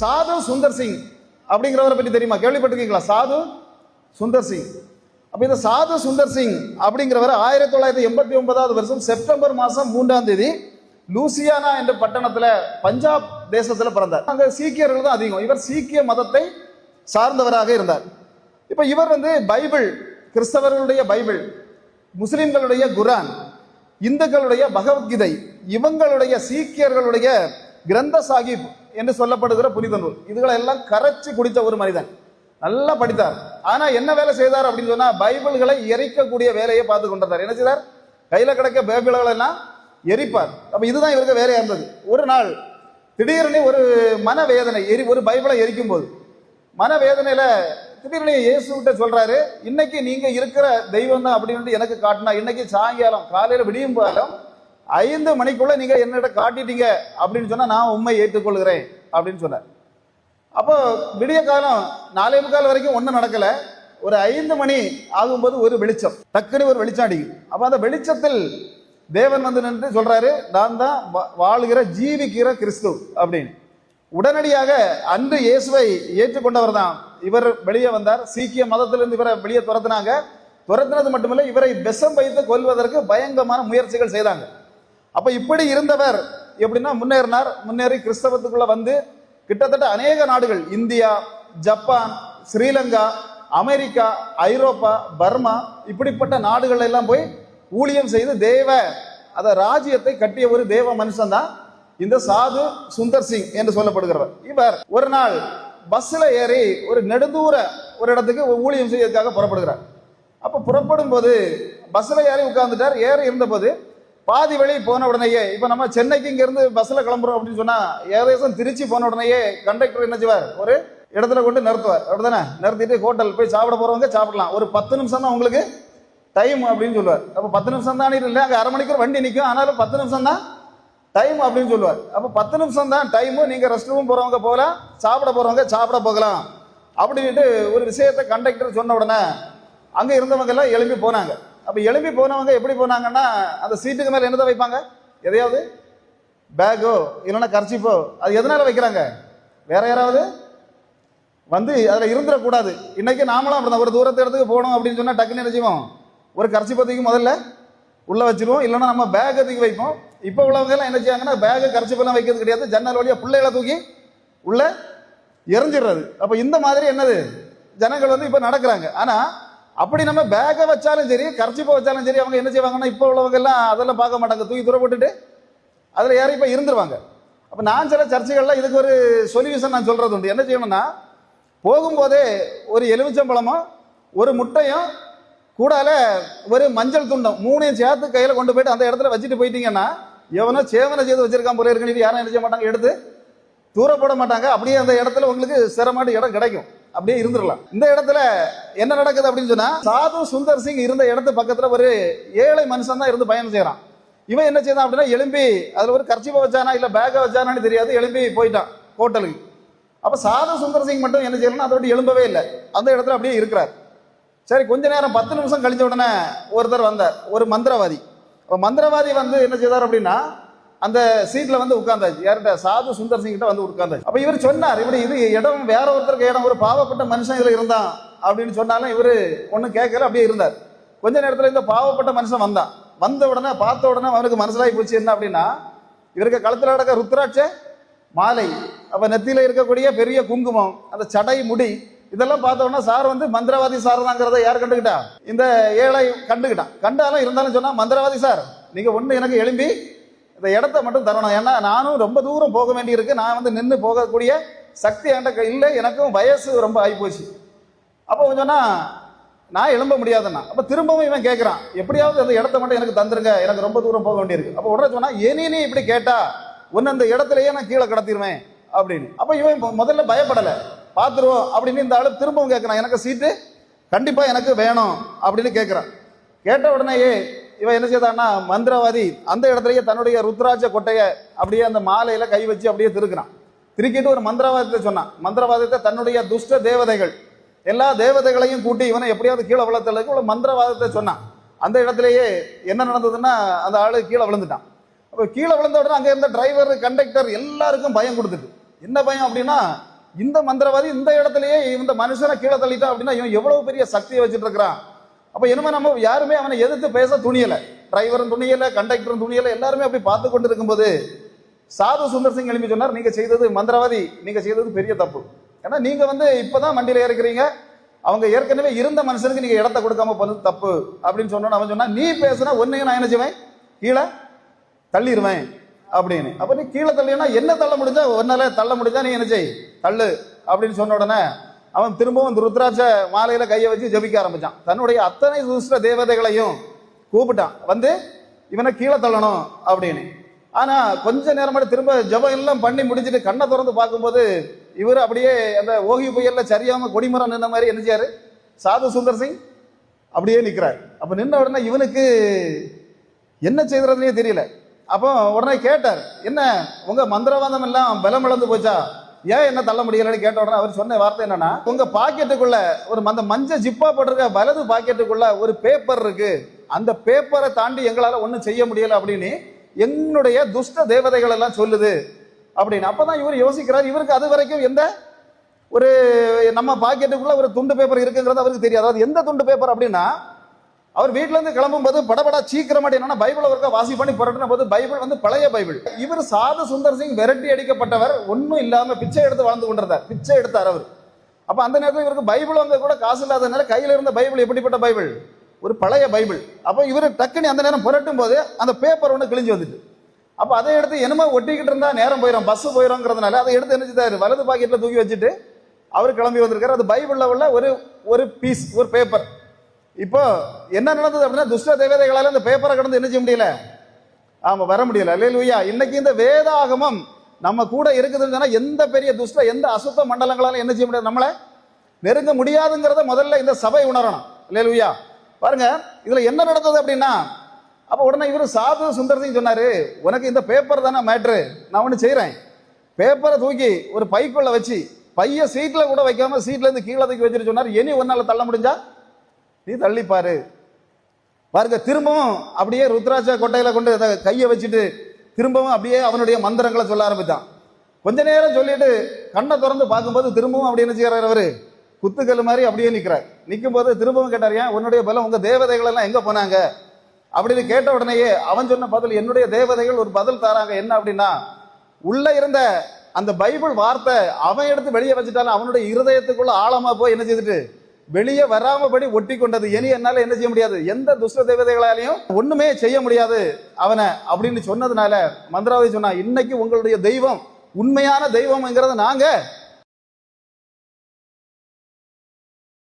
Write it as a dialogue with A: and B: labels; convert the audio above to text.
A: சாது சுந்தர் சிங் அப்படிங்கிறவரை பற்றி தெரியுமா? கேள்விப்பட்டிருக்கீங்களா? சாது சுந்தர் சிங். அப்போ இந்த சாது சுந்தர் சிங் அப்படிங்கிறவர் ஆயிரத்தி தொள்ளாயிரத்தி எண்பத்தி ஒன்பதாவது வருஷம் செப்டம்பர் மாதம் மூன்றாம் தேதி லூசியானா என்ற பட்டணத்தில் பஞ்சாப் தேசத்தில் பிறந்தார். அங்கே சீக்கியர்கள் தான் அதிகம். இவர் சீக்கிய மதத்தை சார்ந்தவராக இருந்தார். இப்போ இவர் வந்து பைபிள் கிறிஸ்தவர்களுடைய பைபிள் முஸ்லிம்களுடைய குரான் இந்துக்களுடைய பகவத்கீதை இவங்களுடைய சீக்கியர்களுடைய கிரந்த சாஹிப் என்று சொல்லப்படுகிற புனித நூல் இதுகளை எல்லாம் கரைச்சி குடித்த ஒரு மனிதன். நல்லா படித்தார். ஆனா என்ன வேலை செய்தார் அப்படின்னு சொன்னா பைபிள்களை எரிக்கக்கூடிய வேலையை பார்த்து கொண்டிருந்தார். என்ன செய்தார்? கையில கிடக்க பைபிள்களை எல்லாம் எரிப்பார். அப்ப இதுதான் இவருக்கு வேலையா இருந்தது. ஒரு நாள் திடீர்னு ஒரு மனவேதனை எரி ஒரு பைபிளை எரிக்கும் போது மனவேதனையில திடீர்னு இயேசுகிட்ட சொல்றாரு இன்னைக்கு நீங்க இருக்கிற தெய்வம் தான் அப்படின்னு எனக்கு காட்டினா இன்னைக்கு சாயங்காலம் காலையில விடியும் போதும் ஐந்து மணிக்குள்ள நீங்க என்னிட காட்டிட்டீங்க அப்படின்னு சொன்னா நான் உண்மை ஏற்றுக்கொள்கிறேன் அப்படின்னு சொன்னார். அப்போ விடிய காலம் நாலே முக்கால் வரைக்கும் ஒன்றும் நடக்கல. ஒரு ஐந்து மணி ஆகும்போது ஒரு வெளிச்சம். டக்குனு ஒரு வெளிச்சம் அடிக்கும் அப்போ அந்த வெளிச்சத்தில் தேவன் வந்து நின்று சொல்றாரு நான் தான் வாழ்கிற ஜீவிக்கிற கிறிஸ்து அப்படின்னு. உடனடியாக அன்று இயேசுவை ஏற்றுக்கொண்டவர் தான் இவர் வெளியே வந்தார். சீக்கிய மதத்திலிருந்து இவரை வெளியே துரத்துனாங்க. துரத்துனது மட்டுமில்லை இவரை விஷம் வைத்து கொல்வதற்கு பயங்கரமான முயற்சிகள் செய்தாங்க. அப்ப இப்படி இருந்தவர் எப்படின்னா முன்னேறினார். முன்னேறி கிறிஸ்தவத்துக்குள்ள வந்து கிட்டத்தட்ட அநேக நாடுகள் India Japan Sri Lanka America Europe Burma இப்படிப்பட்ட நாடுகள் எல்லாம் போய் ஊழியம் செய்து தேவ அத ராஜ்யத்தை கட்டிய ஒரு தேவ மனுஷன் தான் இந்த சாது சுந்தர் சிங் என்று சொல்லப்படுகிறவர். இவர் ஒரு நாள் பஸ்ல ஏறி ஒரு நெடுந்தூர ஒரு இடத்துக்கு ஊழியம் செய்யறதுக்காக புறப்படுகிறார். அப்ப புறப்படும் போது பஸ்ல ஏறி உட்கார்ந்துட்டார். ஏறி இருந்தபோது பாதி வழி போன உடனேயே இப்போ நம்ம சென்னைக்கு இங்கேருந்து பஸ்ஸில் கிளம்புறோம் அப்படின்னு சொன்னால் ஏதேசம் திருச்சி போன உடனேயே கண்டக்டர் என்ன செய்வார்? ஒரு இடத்துல கொண்டு நிறுத்துவார். அப்படிதானே? நிறுத்திட்டு ஹோட்டல் போய் சாப்பிட போகிறவங்க சாப்பிடலாம். ஒரு பத்து நிமிஷம் தான் உங்களுக்கு டைம் அப்படின்னு சொல்லுவார். அப்போ பத்து நிமிஷம் தான் இல்லை அங்கே அரை மணிக்கு வண்டி நிற்கும் ஆனாலும் பத்து நிமிஷம் தான் டைம் அப்படின்னு சொல்லுவார். அப்போ பத்து நிமிஷம் தான் டைமு நீங்கள் ரெஸ்ட் ரூம் போகிறவங்க போகலாம் சாப்பிட போகிறவங்க சாப்பிட போகலாம். அப்படின்ட்டு ஒரு விஷயத்தை கண்டக்டர் சொன்ன உடனே அங்கே இருந்தவங்க எல்லாம் எழும்பி போனாங்க. அப்போ எழும்பி போனவங்க எப்படி போனாங்கன்னா அந்த சீட்டுக்கு மேலே என்னதை வைப்பாங்க? எதையாவது? பேக்கோ இல்லைன்னா கர்ச்சிப்போ. அது எதனால வைக்கிறாங்க? வேற யாராவது? வந்து அதில் இருந்துடக்கூடாது. இன்னைக்கு நாமளும் அப்படி ஒரு தூரத்து இடத்துக்கு போகணும் அப்படின்னு சொன்னால் டக்குன்னு என்ன செய்வோம்? ஒரு கர்ச்சிப்பத்துக்கு முதல்ல உள்ளே வச்சிருவோம். இல்லைன்னா நம்ம பேக்கை தூக்கி வைப்போம். இப்போ உள்ளவங்க எல்லாம் என்ன செய்யாங்கன்னா பேக்கு கர்ச்சிப்பெல்லாம் வைக்கிறது கிடையாது. ஜன்னல் வழியாக பிள்ளைகளை தூக்கி உள்ளே எரிஞ்சிடுறது அப்போ இந்த மாதிரி என்னது? ஜனங்கள் வந்து இப்போ நடக்கிறாங்க. ஆனால் அப்படி நம்ம பேக்கை வச்சாலும் சரி கர்ச்சிப்பை வச்சாலும் சரி அவங்க என்ன செய்வாங்கன்னா இப்போ உள்ளவங்க எல்லாம் அதெல்லாம் பார்க்க மாட்டாங்க. தூக்கி தூர போட்டுட்டு அதில் யாரும் இப்போ இருந்துருவாங்க. அப்போ நான் சில சர்ச்சைகளில் இதுக்கு ஒரு சொல்யூஷன் நான் சொல்கிறது உண்டு. என்ன செய்யணும்னா போகும்போதே ஒரு எலுமிச்சம்பழமும் ஒரு முட்டையும் கூடால ஒரு மஞ்சள் துண்டம் மூணையும் சேர்த்து கையில் கொண்டு போயிட்டு அந்த இடத்துல வச்சுட்டு போயிட்டீங்கன்னா எவனோ சேவனை செய்து வச்சிருக்கான் போல இருக்குன்னு யாரும் என்ன செய்ய மாட்டாங்க? எடுத்து தூர போட மாட்டாங்க. அப்படியே அந்த இடத்துல உங்களுக்கு சிரமமான இடம் கிடைக்கும். அப்படியே இருந்துடலாம். இந்த இடத்துல என்ன நடக்குது அப்படின்னு சொன்னா சாது சுந்தர் சிங் இருந்த இடத்து பக்கத்துல ஒரு ஏழை மனுஷன் தான் இருந்து பயணம் செய்யறான். இவன் என்ன செய்தான் அப்படின்னா எலும்பி அதுல ஒரு கர்ச்சிப்பை வச்சானா இல்ல பேக்கை வச்சானான்னு தெரியாது எலும்பி போயிட்டான் ஹோட்டலுக்கு. அப்ப சாது சுந்தர் சிங் மட்டும் என்ன செய்யலாம் அதோட எழும்பவே இல்லை. அந்த இடத்துல அப்படியே இருக்கிறார். சரி கொஞ்ச நேரம் பத்து நிமிஷம் கழிஞ்ச உடனே ஒருத்தர் வந்தார். ஒரு மந்திரவாதி. மந்திரவாதி வந்து என்ன செய்தார் அப்படின்னா அந்த சீட்ல வந்து உட்கார்ந்தாச்சு. யார்கிட்ட? சாது சுந்தர் சிங் கிட்ட வந்து உட்கார்ந்தாச்சு. அப்ப இவர் சொன்னார் இப்படி இது இடம் வேற ஒருத்தருக்கு இடம் ஒரு பாவப்பட்ட மனுஷன் இதுல இருந்தான் அப்படின்னு சொன்னாலும் இவர் ஒண்ணும் கேட்கல அப்படியே இருந்தார். கொஞ்ச நேரத்துல இந்த பாவப்பட்ட மனுஷன் வந்தான். வந்த உடனே பார்த்த உடனே அவனுக்கு மனசிலாகி போச்சு. என்ன அப்படின்னா இவருக்கு கழுத்துல நடக்க ருத்ராட்ச மாலை அப்ப நெத்தியில இருக்கக்கூடிய பெரிய குங்குமம் அந்த சடை முடி இதெல்லாம் பார்த்த சார் வந்து மந்திரவாதி சார் தாங்கிறத யார் கண்டுக்கிட்டா இந்த ஏழை கண்டுக்கிட்டான் கண்டாலும் இருந்தாலும் சொன்னா மந்திரவாதி சார் நீங்க ஒண்ணு எனக்கு எழும்பி இந்த இடத்த மட்டும் தரணும். ஏன்னா நானும் ரொம்ப தூரம் போக வேண்டியிருக்கு. நான் வந்து நின்று போகக்கூடிய சக்தி என்கிட்ட இல்லை. எனக்கும் வயசு ரொம்ப ஆகிப்போச்சு அப்போ கொஞ்சம்னா நான் எழும்ப முடியாதுன்னா அப்போ திரும்பவும் இவன் கேட்குறான் எப்படியாவது அந்த இடத்த மட்டும் எனக்கு தந்துருங்க. எனக்கு ரொம்ப தூரம் போக வேண்டியிருக்கு. அப்போ உடனே சொன்னால் ஏனி நீ இப்படி கேட்டா? ஒன்று அந்த இடத்துலையே நான் கீழே கடத்திடுவேன் அப்படின்னு. அப்போ இவன் முதல்ல பயப்படலை. பார்த்துருவோம். அப்படின்னு இந்த ஆளு திரும்பவும் கேட்குறான் எனக்கு சீட்டு கண்டிப்பாக எனக்கு வேணும். அப்படின்னு கேட்குறான் கேட்ட உடனேயே இவன் என்ன செய்தான்னா மந்திரவாதி அந்த இடத்துலயே தன்னுடைய ருத்ராட்ச கொட்டையை அப்படியே அந்த மாலையில கை வச்சு அப்படியே திருக்குறான். திருக்கிட்டு ஒரு மந்திரவாதத்தை சொன்னான். மந்திரவாதத்தை தன்னுடைய துஷ்ட தேவதைகள் எல்லா தேவதைகளையும் கூட்டி இவனை எப்படியாவது கீழே விழத்தலுக்கு ஒரு மந்திரவாதத்தை சொன்னான். அந்த இடத்துலயே என்ன நடந்ததுன்னா அந்த ஆளு கீழே விழுந்துட்டான். அப்போ கீழே விழுந்த உடனே அங்கே இருந்த டிரைவர் கண்டக்டர் எல்லாருக்கும் பயம் கொடுத்துட்டு என்ன பயம் அப்படின்னா இந்த மந்திரவாதி இந்த இடத்துலயே இந்த மனுஷனை கீழே தள்ளிட்டான் அப்படின்னா இவன் எவ்வளவு பெரிய சக்தியை வச்சுட்டு இருக்கிறான்? அப்போ என்னமோ நம்ம யாருமே அவனை எதிர்த்து பேச துணியலை. டிரைவரும் துணியலை கண்டக்டரும் துணியலை எல்லாருமே அப்படி பார்த்து கொண்டு இருக்கும்போது சாது சுந்தர் சிங் எழுப்பி சொன்னார் நீங்கள் செய்தது மந்திரவாதி நீங்கள் செய்தது பெரிய தப்பு. ஏன்னா நீங்கள் வந்து இப்போ தான் வண்டியில் ஏறுக்கிறீங்க. அவங்க ஏற்கனவே இருந்த மனுஷனுக்கு நீங்கள் இடத்த கொடுக்காம பண்ணது தப்பு அப்படின்னு சொன்னோன்னு அவன் சொன்னா நீ பேசுனா ஒன்றையும் நான் என்ன செய்வேன்? கீழே தள்ளிடுவேன் அப்படின்னு. அப்போ நீ கீழே தள்ளினா என்ன தள்ள முடிஞ்சா ஒன்னால தள்ள முடிஞ்சா நீ என்ன செய்? தள்ளு அப்படின்னு சொன்ன உடனே அவன் திரும்பவும் அந்த ருத்ராட்ச மாலையில கையை வச்சு ஜெபிக்க ஆரம்பிச்சான். தன்னுடைய அத்தனை துஷ்ட தேவதைகளையும் கூப்பிட்டான். வந்து இவனை கீழே தள்ளணும் அப்படின்னு. ஆனா கொஞ்ச நேரம் திரும்ப ஜெபம் எல்லாம் பண்ணி முடிஞ்சுட்டு கண்ணை திறந்து பார்க்கும்போது இவர் அப்படியே அந்த ஓகி புயல்ல சரியாம கொடிமரம் நின்ன மாதிரி என்ன செய்யாரு சாது சுந்தர் சிங் அப்படியே நிற்கிறார் அப்போ நின்ன உடனே இவனுக்கு என்ன செய்கிறதுனே தெரியல. அப்போ உடனே கேட்டார் என்ன உங்கள் மந்திரவாதம் எல்லாம் பலம் இழந்து போச்சா? ஏன் என்ன தள்ள முடியலன்னு கேட்ட உடனே அவர் சொன்ன வார்த்தை என்னன்னா உங்க பாக்கெட்டுக்குள்ள ஒரு அந்த மஞ்சள் ஜிப்பா போட்டிருக்க வலது பாக்கெட்டுக்குள்ள ஒரு பேப்பர் இருக்கு. அந்த பேப்பரை தாண்டி எங்களால ஒன்றும் செய்ய முடியல அப்படின்னு என்னுடைய துஷ்ட தேவதைகள் எல்லாம் சொல்லுது. அப்படின்னு. அப்பதான் இவர் யோசிக்கிறார் இவருக்கு அது வரைக்கும் எந்த ஒரு நம்ம பாக்கெட்டுக்குள்ள ஒரு துண்டு பேப்பர் இருக்குங்கிறது அவருக்கு தெரியாது. அதாவது எந்த துண்டு பேப்பர் அப்படின்னா அவர் வீட்டுல இருந்து கிளம்பும் போது படபடா சீக்கிரமா என்னன்னா பைபிள் அவருக்கு வாசி பண்ணி புரட்டின போது பைபிள் வந்து பழைய பைபிள். இவர் சாது சுந்தர் சிங் விரட்டி அடிக்கப்பட்டவர் ஒன்றும் இல்லாம பிச்சை எடுத்து வாழ்ந்து கொண்டிருந்தார். பிச்சை எடுத்தார் அவர். அப்ப அந்த நேரத்தில் இவருக்கு பைபிள் வாங்க கூட காசு இல்லாதனால கையில இருந்த பைபிள் எப்படிப்பட்ட பைபிள்? ஒரு பழைய பைபிள். அப்போ இவர் டக்குன்னு அந்த நேரம் புரட்டும் போது அந்த பேப்பர் ஒன்று கிழிஞ்சு வந்துட்டு அப்ப அதை எடுத்து என்னமோ ஒட்டிக்கிட்டு இருந்தா நேரம் போயிடும் பஸ் போயிடும்ங்கிறதுனால அதை எடுத்து என்ன வலது பாக்கெட்ல தூக்கி வச்சுட்டு அவர் கிளம்பி வந்திருக்காரு. அது பைபிள் உள்ள ஒரு ஒரு பீஸ் ஒரு பேப்பர் இப்போ என்ன நடந்தது அப்படின்னா துஷ்ட தேவதைகளால் இந்த பேப்பரை கடந்து என்ன செய்ய முடியல? ஆமாம் வர முடியல. அல்லேலூயா. இன்னைக்கு இந்த வேதாகமம் நம்ம கூட இருக்குதுன்னு சொன்னால் எந்த பெரிய துஷ்ட எந்த அசுத்த மண்டலங்களால என்ன செய்ய முடியாது நம்மளை? நெருங்க முடியாதுங்கிறத முதல்ல இந்த சபை உணரணும். அல்லேலூயா. பாருங்க இதில் என்ன நடந்தது அப்படின்னா அப்போ உடனே இவர் சாது சுந்தர் சிங் சொன்னாரு உனக்கு இந்த பேப்பர் தானே மேட்ரு நான் ஒன்று செய்கிறேன் பேப்பரை தூக்கி ஒரு பைக்குள்ளே வச்சு பைய சீட்டில் கூட வைக்காம சீட்லேருந்து கீழே தூக்கி வச்சுட்டு சொன்னார். இனி ஒன்னால தள்ள முடிஞ்சா? நீ தள்ளிப்பாரு பாருங்க திரும்பவும் அப்படியே ருத்ராட்ச கொட்டையில கொண்டு அதை கையை வச்சுட்டு திரும்பவும் அப்படியே அவனுடைய மந்திரங்களை சொல்ல ஆரம்பித்தான். கொஞ்ச நேரம் சொல்லிட்டு கண்ணை திறந்து பார்க்கும்போது திரும்பவும் அப்படி என்ன செய்யறாரு அவரு? குத்துக்கல் மாதிரி அப்படியே நிற்கிறார் நிற்கும் போது திரும்பவும் கேட்டார் ஏன் உன்னுடைய பலம் உங்க தேவதைகள் எல்லாம் எங்க போனாங்க? அப்படின்னு கேட்ட உடனேயே அவன் சொன்ன பதில் என்னுடைய தேவதைகள் ஒரு பதில் தராங்க என்ன அப்படின்னா உள்ள இருந்த அந்த பைபிள் வார்த்தை அவன் எடுத்து வெளியே வச்சுட்டாலும் அவனுடைய இருதயத்துக்குள்ள ஆழமா போய் என்ன செய்துட்டு வெளியே வராமபடி ஒட்டி கொண்டது இனி என்னால் என்ன செய்ய முடியாது? எந்த துஷ்ட தேவதைகளாலையும் ஒண்ணுமே செய்ய முடியாது அவனை அப்படின்னு சொன்னதுனால மந்திராவதி சொன்னா இன்னைக்கு உங்களுடைய தெய்வம் உண்மையான தெய்வம்ங்கிறத நாங்க